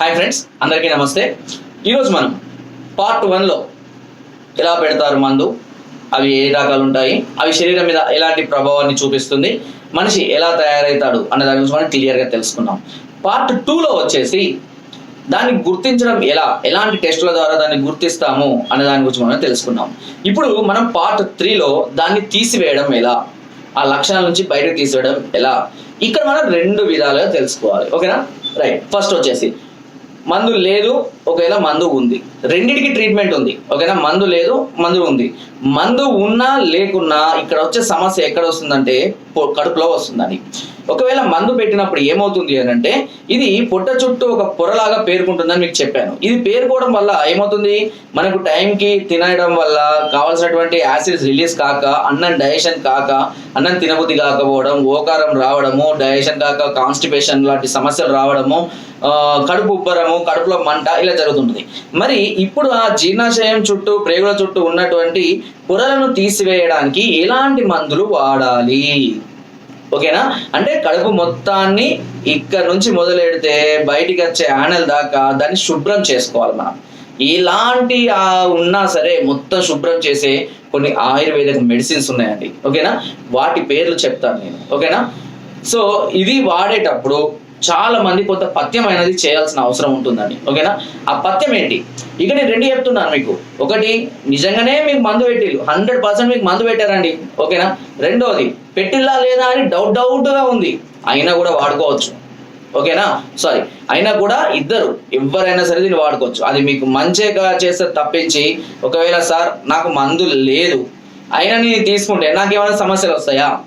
Hi friends అందరికీ నమస్తే. ఈరోజు మనం పార్ట్ వన్లో ఎలా పెడతారు మందు? అవి ఏ రకాలు ఉంటాయి? అవి శరీరం మీద ఎలాంటి ప్రభావాన్ని చూపిస్తుంది? మనిషి ఎలా తయారవుతాడు అనే దాని గురించి మనం క్లియర్గా తెలుసుకున్నాం పార్ట్ టూలో వచ్చేసి దాన్ని గుర్తించడం ఎలా? ఎలాంటి టెస్టుల ద్వారా దాన్ని గుర్తిస్తాము అనే దాని గురించి మనం తెలుసుకున్నాం ఇప్పుడు మనం పార్ట్ త్రీలో దాన్ని తీసివేయడం ఎలా? ఆ లక్షణాల నుంచి బయటకు తీసివేయడం ఎలా? ఇక్కడ మనం రెండు విధాలుగా తెలుసుకోవాలి. ఓకేనా? రైట్ ఫస్ట్ వచ్చేసి మందు లేదు. ఒకవేళ మందు ఉంది. రెండిటికి ట్రీట్మెంట్ ఉంది. ఒకవేళ మందు లేదు మందు ఉంది. మందు ఉన్నా లేకున్నా ఇక్కడ వచ్చే సమస్య ఎక్కడ వస్తుందంటే కడుపులో వస్తుందని. ఒకవేళ మందు పెట్టినప్పుడు ఏమవుతుంది అని అంటే ఇది పొట్ట చుట్టూ ఒక పొరలాగా పేరుకుంటుందని మీకు చెప్పాను. ఇది పేరుకోవడం వల్ల ఏమవుతుంది? మనకు టైంకి తినడం వల్ల కావాల్సినటువంటి యాసిడ్స్ రిలీజ్ కాక అన్నం డైజెషన్ కాక అన్నం తినబుద్ధి కాకపోవడం ఓకారం రావడము డైజెషన్ కాక కాన్స్టిపేషన్ లాంటి సమస్యలు రావడము కడుపు ఉబ్బరము కడుపులో మంట ఇలా జరుగుతుంటుంది. మరి ఇప్పుడు ఆ జీర్ణాశయం చుట్టూ ప్రేగుల చుట్టూ ఉన్నటువంటి పొరలను తీసివేయడానికి ఎలాంటి మందులు వాడాలి? ఓకేనా? అంటే కడుపు మొత్తాన్ని ఇక్కడ నుంచి మొదలెడితే బయటికి వచ్చే ఆనల్ దాకా దాన్ని శుభ్రం చేసుకోవాలి మనం. ఎలాంటి ఆ ఉన్నా సరే మొత్తం శుభ్రం చేసే కొన్ని ఆయుర్వేదిక మెడిసిన్స్ ఉన్నాయండి. ఓకేనా? వాటి పేర్లు చెప్తాను నేను. ఓకేనా? సో ఇది వాడేటప్పుడు చాలా మంది కొంత పథ్యం అనేది చేయాల్సిన అవసరం ఉంటుందండి. ఓకేనా? ఆ పథ్యం ఏంటి? ఇక నేను రెండు చెప్తున్నాను మీకు. ఒకటి నిజంగానే మీకు మందు పెట్టిల్లు. హండ్రెడ్ పర్సెంట్ మీకు మందు పెట్టారండి. ఓకేనా? రెండోది పెట్టిల్లా లేదా అని డౌట్ డౌట్గా ఉంది. అయినా కూడా వాడుకోవచ్చు. ఓకేనా? సారీ. అయినా కూడా ఇద్దరు ఎవరైనా సరే దీన్ని వాడుకోవచ్చు. అది మీకు మంచిగా చేస్తే తప్పించి ఒకవేళ సార్ నాకు మందు లేదు. అయినా నేను తీసుకుంటే నాకేమైనా సమస్యలు వస్తాయా?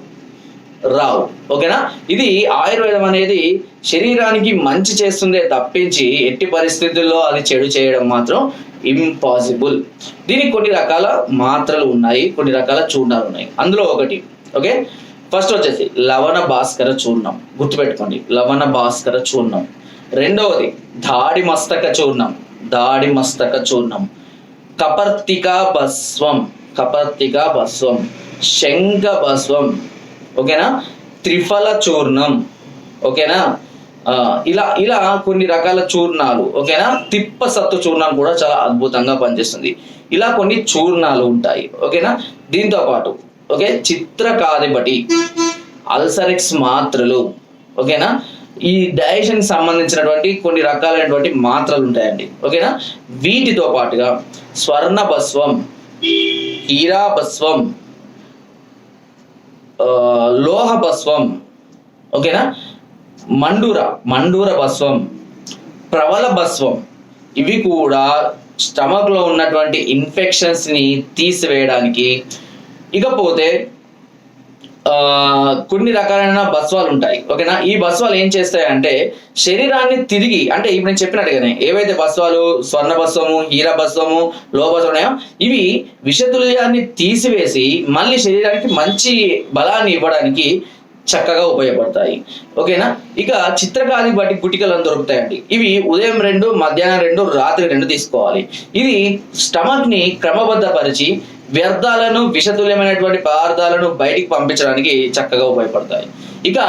రావు. ఓకేనా? ఇది ఆయుర్వేదం అనేది శరీరానికి మంచి చేస్తుందే తప్పించి ఎట్టి పరిస్థితుల్లో అది చెడు చేయడం మాత్రం ఇంపాసిబుల్ దీనికి కొన్ని రకాల మాత్రలు ఉన్నాయి కొన్ని రకాల చూర్ణాలు ఉన్నాయి. అందులో ఒకటి ఓకే? ఫస్ట్ వచ్చేసి లవణ భాస్కర చూర్ణం. గుర్తుపెట్టుకోండి లవణ భాస్కర చూర్ణం. రెండవది దాడి మస్తక చూర్ణం. దాడి మస్తక చూర్ణం. కపర్తికా భస్వం. కపర్తికా భస్వం. శంఖ భస్వం. ఓకేనా? త్రిఫల చూర్ణం ఓకేనా ఇలా ఇలా కొన్ని రకాల చూర్ణాలు ఓకేనా? తిప్ప సత్తు చూర్ణం కూడా చాలా అద్భుతంగా పనిచేస్తుంది. ఇలా కొన్ని చూర్ణాలు ఉంటాయి ఓకేనా? దీంతో పాటు ఓకే? చిత్రకాదిబటి అల్సరెక్స్ మాత్రలు ఓకేనా? ఈ డైజెషన్ సంబంధించినటువంటి కొన్ని రకాలైనటువంటి మాత్రలు ఉంటాయండి ఓకేనా? వీటితో పాటుగా స్వర్ణ భస్వం లోహ భస్వం ఓకేనా? మండూర మండూర భస్వం ప్రవల భస్వం. ఇవి కూడా స్టమక్లో ఉన్నటువంటి ఇన్ఫెక్షన్స్ని తీసివేయడానికి. ఇకపోతే కొన్ని రకాలైన బస్వాలు ఉంటాయి. ఓకేనా? ఈ బస్వాలు ఏం చేస్తాయంటే శరీరాన్ని తిరిగి అంటే ఇప్పుడు నేను చెప్పినట్టుగానే ఏవైతే బస్వాలు స్వర్ణ బస్వము హీర బస్వము లోబస్వం ఉన్నాయో ఇవి విషతుల్యాన్ని తీసివేసి మళ్ళీ శరీరానికి మంచి బలాన్ని ఇవ్వడానికి చక్కగా ఉపయోగపడతాయి. ఓకేనా? ఇక చిత్రకాలి బట్టి గుటికలు దొరుకుతాయండి. ఇవి ఉదయం రెండు మధ్యాహ్నం రెండు రాత్రి రెండు తీసుకోవాలి. ఇది స్టమక్ని క్రమబద్ధపరిచి వ్యర్థాలను విషతుల్యమైనటువంటి పదార్థాలను బయటికి పంపించడానికి చక్కగా ఉపయోగపడతాయి. ఇక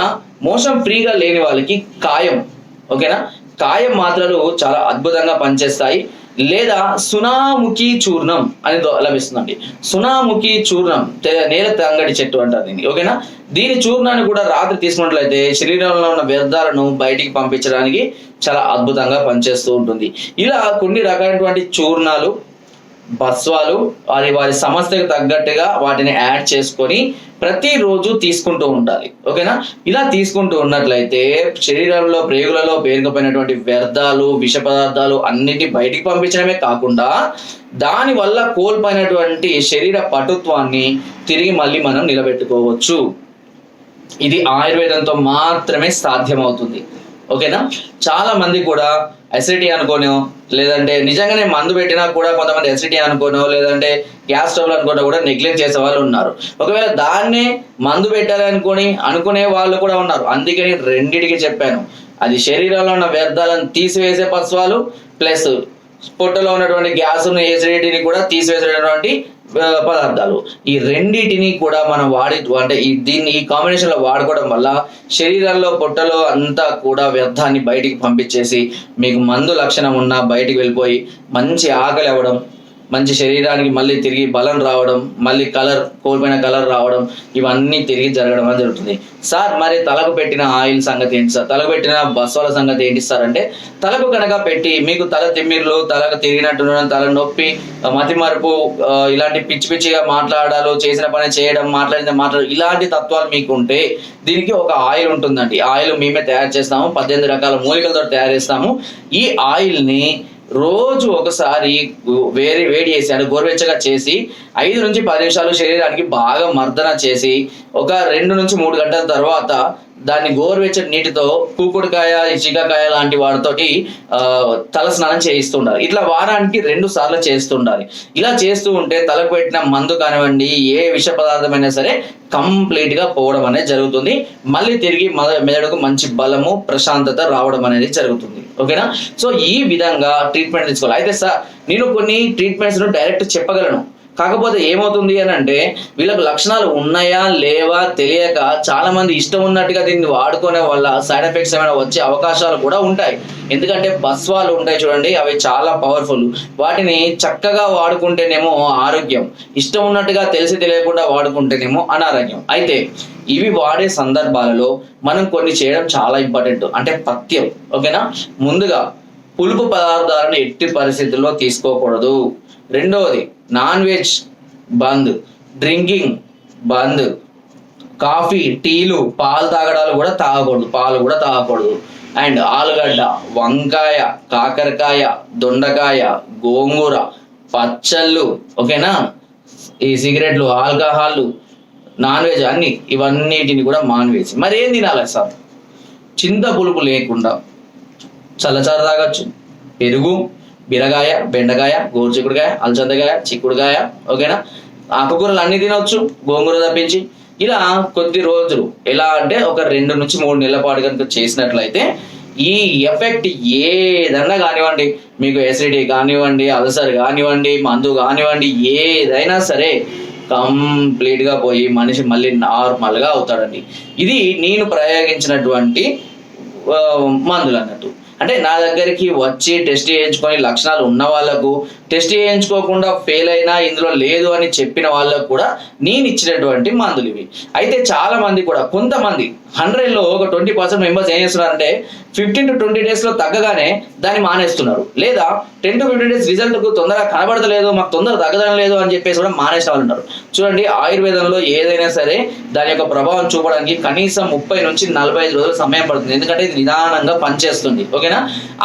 మోసం ఫ్రీగా లేని వాళ్ళకి కాయం ఓకేనా? కాయం మాత్రలు చాలా అద్భుతంగా పనిచేస్తాయి. లేదా సునాముఖి చూర్ణం అని లభిస్తుందండి. సునాముఖి చూర్ణం నేల తంగడి చెట్టు అంటారు దీన్ని ఓకేనా? దీని చూర్ణాన్ని కూడా రాత్రి తీసుకున్నట్లయితే శరీరంలో ఉన్న వ్యర్థాలను బయటికి పంపించడానికి చాలా అద్భుతంగా పనిచేస్తూ ఉంటుంది. ఇలా కొన్ని రకాలైనటువంటి చూర్ణాలు బస్వాలు వారి వారి సమస్యకు తగ్గట్టుగా వాటిని యాడ్ చేసుకొని ప్రతిరోజు తీసుకుంటూ ఉండాలి. ఓకేనా? ఇలా తీసుకుంటూ ఉన్నట్లయితే శరీరంలో ప్రేగులలో పేరుకుపోయినటువంటి వ్యర్థాలు విష పదార్థాలు అన్నిటి బయటికి పంపించడమే కాకుండా దాని వల్ల కోల్పోయినటువంటి శరీర పటుత్వాన్ని తిరిగి మళ్ళీ మనం నిలబెట్టుకోవచ్చు. ఇది ఆయుర్వేదంతో మాత్రమే సాధ్యమవుతుంది. ఓకేనా? చాలా మంది కూడా అసిడిటీ అనుకోనో లేదంటే నిజంగానే మందు పెట్టినా కూడా కొంతమంది అసిడిటీ అనుకోనో లేదంటే గ్యాస్ ట్రబుల్ అనుకోవడం కూడా నెగ్లెక్ట్ చేసే వాళ్ళు ఉన్నారు. ఒకవేళ దాన్నే మందు పెట్టాలి అనుకొని అనుకునే వాళ్ళు కూడా ఉన్నారు. అందుకని రెండిటికి చెప్పాను. అది శరీరంలో ఉన్న వ్యర్థాలను తీసివేసే పశువాలు ప్లస్ పొట్టలో ఉన్నటువంటి గ్యాస్ ఎసిడిటీని కూడా తీసివేసేటటువంటి పదార్థాలు. ఈ రెండిటిని కూడా మనం వాడి అంటే ఈ దీన్ని ఈ కాంబినేషన్లో వాడుకోవడం వల్ల శరీరంలో పొట్టలో అంతా కూడా వ్యర్థాన్ని బయటికి పంపించేసి మీకు మందు లక్షణం ఉన్న బయటికి వెళ్ళిపోయి మంచి ఆకలి అవ్వడం మంచి శరీరానికి మళ్ళీ తిరిగి బలం రావడం మళ్ళీ కలర్ కోల్పోయిన కలర్ రావడం ఇవన్నీ తిరిగి జరగడం అని జరుగుతుంది. సార్ మరి తలకు పెట్టిన ఆయిల్ సంగతి ఏంటి సార్? తలకు పెట్టిన బస్వాల సంగతి ఏంటి సార్ అంటే తలకు కనుక పెట్టి మీకు తల తిమ్మిర్లు తలకు తిరిగినట్టు తల నొప్పి మతి మరుపు ఇలాంటి పిచ్చి పిచ్చిగా మాట్లాడాలో చేసిన పని చేయడం మాట్లాడిన మాట్లాడు ఇలాంటి తత్వాలు మీకు ఉంటే దీనికి ఒక ఆయిల్ ఉంటుందండి. ఆయిల్ మేమే తయారు చేస్తాము పద్దెనిమిది రకాల మూలికలతో తయారు చేస్తాము. ఈ ఆయిల్ని రోజు ఒకసారి వేరే వేడి వేడి చేసి అంటే గోరువెచ్చగా చేసి ఐదు నుంచి పది నిమిషాలు శరీరానికి బాగా మర్దన చేసి ఒక రెండు నుంచి మూడు గంటల తర్వాత దాన్ని గోరువెచ్చని నీటితో కూకుడుకాయ చిక్కకాయ లాంటి వాటితోటి తల స్నానం చేయిస్తుండాలి. ఇట్లా వారానికి రెండు సార్లు చేస్తుండాలి. ఇలా చేస్తూ ఉంటే తలకు పెట్టిన మందు కానివ్వండి ఏ విష పదార్థమైనా సరే కంప్లీట్గా పోవడం అనేది జరుగుతుంది. మళ్ళీ తిరిగి మెదడుకు మంచి బలము ప్రశాంతత రావడం అనేది జరుగుతుంది. ఓకేనా? సో ఈ విధంగా ట్రీట్మెంట్ తీసుకోవాలి. అయితే సార్ నేను కొన్ని ట్రీట్మెంట్స్ను డైరెక్ట్ చెప్పగలను. కాకపోతే ఏమవుతుంది అని అంటే వీళ్ళకు లక్షణాలు ఉన్నాయా లేవా తెలియక చాలా మంది ఇష్టం ఉన్నట్టుగా దీన్ని వాడుకునే వల్ల సైడ్ ఎఫెక్ట్స్ ఏమైనా వచ్చే అవకాశాలు కూడా ఉంటాయి. ఎందుకంటే బస్వాలు ఉంటాయి చూడండి అవి చాలా పవర్ఫుల్. వాటిని చక్కగా వాడుకుంటేనేమో ఆరోగ్యం. ఇష్టం ఉన్నట్టుగా తెలిసి తెలియకుండా వాడుకుంటేనేమో అనారోగ్యం. అయితే ఇవి వాడే సందర్భాలలో మనం కొన్ని చేయడం చాలా ఇంపార్టెంట్. అంటే పథ్యం. ఓకేనా? ముందుగా పులుపు పదార్థాలను ఎట్టి పరిస్థితుల్లో తీసుకోకూడదు. రెండవది నాన్ వెజ్ బంద్ డ్రింకింగ్ బంద్. కాఫీ టీలు పాలు తాగడాలు కూడా తాగకూడదు పాలు కూడా తాగకూడదు. అండ్ ఆలుగడ్డ వంకాయ కాకరకాయ దొండకాయ గోంగూర పచ్చళ్ళు ఓకేనా? ఈ సిగరెట్లు ఆల్కహాల్ నాన్ వెజ్ అన్ని ఇవన్నిటిని కూడా మాన్వేసి మరి ఏం తినాలి సార్ చింత పులుపు లేకుండా చల్లచారు తాగొచ్చు పెరుగు బీరకాయ బెండకాయ గోరుచిక్కుడుకాయ అలచందకాయ చిక్కుడుకాయ ఓకేనా? ఆకుకూరలు అన్ని తినవచ్చు గోంగూర తప్పించి. ఇలా కొద్ది రోజులు. ఎలా అంటే ఒక రెండు నుంచి మూడు నెలల పాటు కనుక చేసినట్లయితే ఈ ఎఫెక్ట్ ఏదన్నా కానివ్వండి మీకు ఎసిడిటీ కానివ్వండి అల్సర్ కానివ్వండి మందు కానివ్వండి ఏదైనా సరే కంప్లీట్గా పోయి మనిషి మళ్ళీ నార్మల్గా అవుతాడండి. ఇది నేను ప్రయోగించినటువంటి మందులు అన్నట్టు. అంటే నా దగ్గరికి వచ్చి టెస్ట్ చేయించుకొని లక్షణాలు ఉన్న వాళ్ళకు టెస్ట్ చేయించుకోకుండా ఫెయిల్ అయినా ఇందులో లేదు అని చెప్పిన వాళ్ళకు కూడా నేను ఇచ్చినటువంటి మందులు ఇవి. అయితే చాలా మంది కూడా కొంతమంది హండ్రెడ్లో ఒక ట్వంటీ పర్సెంట్ మెంబర్స్ ఏం చేస్తున్నారంటే ఫిఫ్టీన్ టు ట్వంటీ డేస్లో తగ్గగానే దాన్ని మానేస్తున్నారు. లేదా ten to fifteen days result తొందరగా కనబడతలేదు మాకు తొందర తగ్గడం లేదు అని చెప్పేసి కూడా మానేసిన వాళ్ళు ఉన్నారు. చూడండి ఆయుర్వేదంలో ఏదైనా సరే దాని యొక్క ప్రభావం చూపడానికి కనీసం ముప్పై నుంచి నలభై ఐదు రోజులు సమయం పడుతుంది. ఎందుకంటే ఇది నిదానంగా పనిచేస్తుంది. ఓకేనా?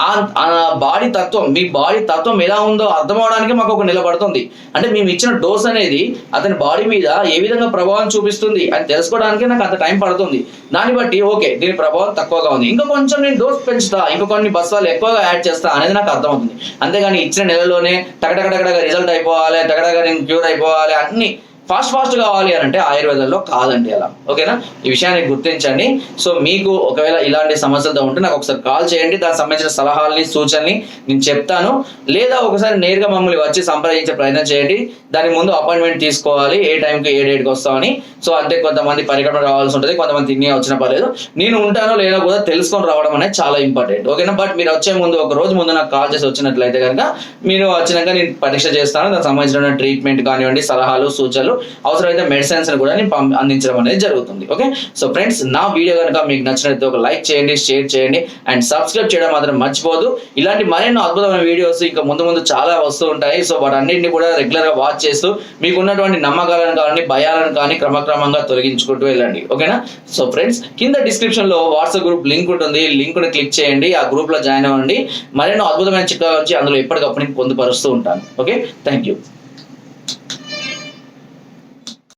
ఆ ఆ బాడీ తత్వం మీ బాడీ తత్వం ఎలా ఉందో అర్థం అవడానికి మాకు ఒక నెల పడుతుంది అంటే మేము ఇచ్చిన డోస్ అనేది అతని బాడీ మీద ఏ విధంగా ప్రభావం చూపిస్తుంది అని తెలుసుకోవడానికి నాకు అంత టైం పడుతుంది. దాన్ని బట్టి ఓకే దీని ప్రభావం తక్కువగా ఉంది. ఇంకా కొంచెం నేను డోస్ పెంచుతా ఇంకా కొన్ని బస్సాలు ఎక్కువగా యాడ్ చేస్తా అనేది నాకు అర్థమవుతుంది. అంతేగాని ఇచ్చిన నెలలోనే టగటగడగడగా రిజల్ట్ అయిపోవాలి టగడగా నేను క్యూర్ అయిపోవాలి అన్ని ఫాస్ట్ ఫాస్ట్ కావాలి అని అంటే ఆయుర్వేదంలో కాదండి అలా. ఓకేనా? ఈ విషయాన్ని గుర్తించండి. సో మీకు ఒకవేళ ఇలాంటి సమస్యలతో ఉంటే నాకు ఒకసారి కాల్ చేయండి. దానికి సంబంధించిన సలహాలని సూచనని నేను చెప్తాను. లేదా ఒకసారి నేరుగా మమ్మల్ని వచ్చి సంప్రదించే ప్రయత్నం చేయండి. దాని ముందు అపాయింట్మెంట్ తీసుకోవాలి. ఏ టైంకి ఏ డేట్కి వస్తామని. సో అంతే కొంతమంది పరిగణన రావాల్సి ఉంటుంది. కొంతమంది తిని వచ్చినా పర్లేదు. నేను ఉంటానో లేదో కూడా తెలుసుకొని రావడం అనేది చాలా ఇంపార్టెంట్. ఓకేనా? బట్ మీరు వచ్చే ముందు ఒక రోజు ముందు నాకు కాల్ చేసి వచ్చినట్లయితే కనుక మీరు వచ్చినాక నేను పరీక్ష చేస్తాను. దానికి సంబంధించిన ట్రీట్మెంట్ కానివ్వండి సలహాలు సూచనలు అవసరమైతే మెడిసిన్స్ కూడా అందించడం అనేది జరుగుతుంది. ఓకే సో ఫ్రెండ్స్ నా వీడియో కనుక మీకు నచ్చినట్లయితే ఒక లైక్ చేయండి షేర్ చేయండి అండ్ సబ్స్క్రైబ్ చేయడం మాత్రం మర్చిపోదు ఇలాంటి మరెన్నో అద్భుతమైన వీడియోస్ ఇంకా ముందు ముందు చాలా వస్తూ ఉంటాయి. సో వాటన్నింటిని కూడా రెగ్యులర్గా వాచ్ చేస్తూ మీకు ఉన్నటువంటి నమ్మకాలను కానీ భయాలను కానీ క్రమక్రమంగా తొలగించుకుంటూ వెళ్ళండి. ఓకేనా సో ఫ్రెండ్స్ కింద డిస్క్రిప్షన్లో వాట్సాప్ గ్రూప్ లింక్ ఉంటుంది. లింక్ని క్లిక్ చేయండి. ఆ గ్రూప్లో జాయిన్ అవ్వండి. మరెన్నో అద్భుతమైన చిట్కాలు వచ్చి అందులో ఎప్పటికప్పుడు పొందుపరుస్తూ ఉంటాను. Okay thank you